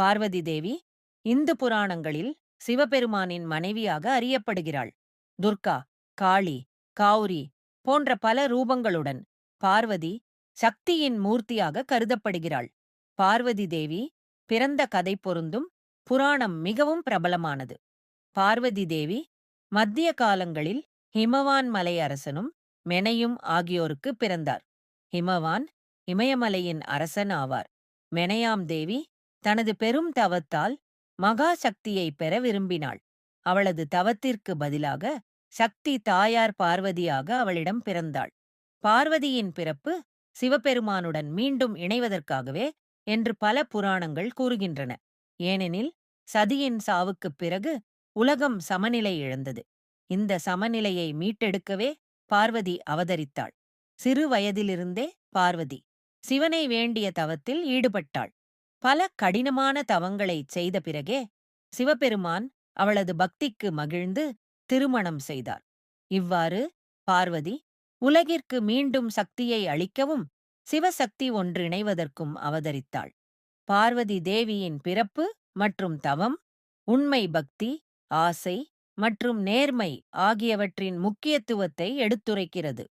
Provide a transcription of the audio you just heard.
பார்வதி தேவி இந்து புராணங்களில் சிவபெருமானின் மனைவியாக அறியப்படுகிறாள். துர்கா காளி காவுரி போன்ற பல ரூபங்களுடன் பார்வதி சக்தியின் மூர்த்தியாக கருதப்படுகிறாள். பார்வதி தேவி பிறந்த கதை பொருந்தும் புராணம் மிகவும் பிரபலமானது. பார்வதி தேவி மத்திய காலங்களில் ஹிமவான் மலை அரசனும் மெனையும் ஆகியோருக்கு பிறந்தார். ஹிமவான் இமயமலையின் அரசன் ஆவார். மெனையாம் தேவி தனது பெரும் தவத்தால் மகா சக்தியை பெற விரும்பினாள். அவளது தவத்திற்கு பதிலாக சக்தி தாயார் பார்வதியாக அவளிடம் பிறந்தாள். பார்வதியின் பிறப்பு சிவபெருமானுடன் மீண்டும் இணைவதற்காகவே என்று பல புராணங்கள் கூறுகின்றன. ஏனெனில் சதியின் சாவுக்குப் பிறகு உலகம் சமநிலை இழந்தது. இந்த சமநிலையை மீட்டெடுக்கவே பார்வதி அவதரித்தாள். சிறு வயதிலிருந்தே பார்வதி சிவனை வேண்டிய தவத்தில் ஈடுபட்டாள். பல கடினமான தவங்களைச் செய்த பிறகே சிவபெருமான் அவளது பக்திக்கு மகிழ்ந்து திருமணம் செய்தார். இவ்வாறு பார்வதி உலகிற்கு மீண்டும் சக்தியை அளிக்கவும் சிவசக்தி ஒன்றிணைவதற்கும் அவதரித்தாள். பார்வதி தேவியின் பிறப்பு மற்றும் தவம் உண்மை பக்தி ஆசை மற்றும் நேர்மை ஆகியவற்றின் முக்கியத்துவத்தை எடுத்துரைக்கிறது.